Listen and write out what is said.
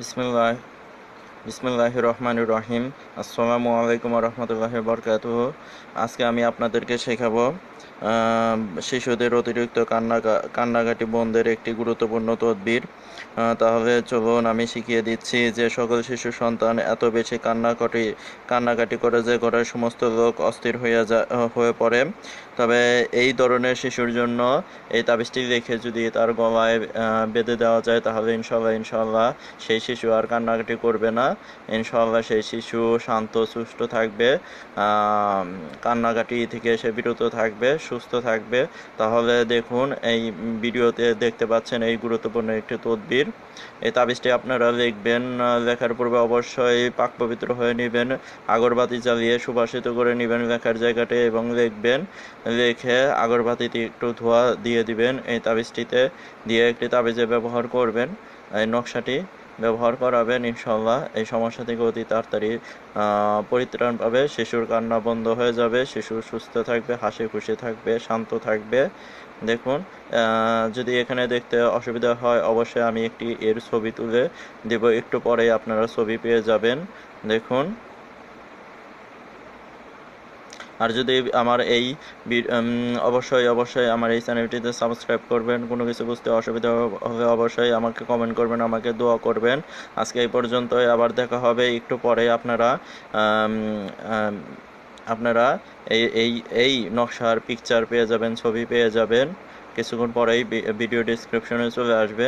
বিসমিল্লাহ বিসমিল্লাহ রহমান রহিম আসসালামু আলাইকুম রহমতুল্লাহ বরকাতুহ আজকে আমি আপনাদেরকে শেখাবো শিশুদের অতিরিক্ত কান্না, কান্নাকাটি বন্ধের একটি গুরুত্বপূর্ণ তদবির। তাহলে চলুন আমি শিখিয়ে দিচ্ছি যে সকল শিশু সন্তান এত বেশি কান্নাকাটি কান্নাকাটি করে যে ঘরের সমস্ত লোক অস্থির হয়ে যা, হয়ে পড়ে। তবে এই ধরনের শিশুর জন্য এই তাবিজটি রেখে যদি তার গলায় বেঁধে দেওয়া যায় তাহলে ইনশাল্লাহ ইনশাল্লাহ সেই শিশু আর কান্নাকাটি করবে না। ইনশাল্লাহ সেই শিশু শান্ত সুস্থ থাকবে। কান্নাকাটি থেকে সে বিরত থাকবে, সুস্থ থাকবে। তাহলে দেখুন, এই ভিডিওতে দেখতে পাচ্ছেন এই গুরুত্বপূর্ণ একটি তদবির। এই তাবিজটি আপনারা লিখবেন, লেখার পূর্বে অবশ্যই পাক পবিত্র হয়ে নেবেন, আগরবাতি জ্বালিয়ে সুবাসিত করে নেবেন লেখার জায়গাটি এবং লিখবেন, লিখে আগরবাতিতে একটু ধোয়া দিয়ে দিবেন। এই তাবিজটিতে দিয়ে একটি তাবিজে ব্যবহার করবেন। এই নকশাটি ব্যবহার করাবেন ইনশাল্লাহ এই সমস্যা থেকে অতি তাড়াতাড়ি পরিত্রাণ পাবে। শিশুর কান্না বন্ধ হয়ে যাবে। শিশু সুস্থ থাকবে, হাসি খুশি থাকবে, শান্ত থাকবে। দেখুন যদি এখানে দেখতে অসুবিধা হয়, অবশ্যই আমি একটি এর ছবি তুলে দেব। একটু পরে আপনারা ছবি পেয়ে যাবেন। দেখুন আর যদি আমার এই অবশ্যই অবশ্যই আমার এই চ্যানেলটিতে সাবস্ক্রাইব করবেন, কোনো কিছু বুঝতে অসুবিধা হবে, অবশ্যই আমাকে কমেন্ট করবেন, আমাকে দোয়া করবেন। আজকে এই পর্যন্তই, আবার দেখা হবে একটু পরে আপনারা আপনারা এই এই এই নকশার পিকচার পেয়ে যাবেন, ছবি পেয়ে যাবেন। কিছুক্ষণ পরেই ভিডিও ডিসক্রিপশনে চলে আসবে।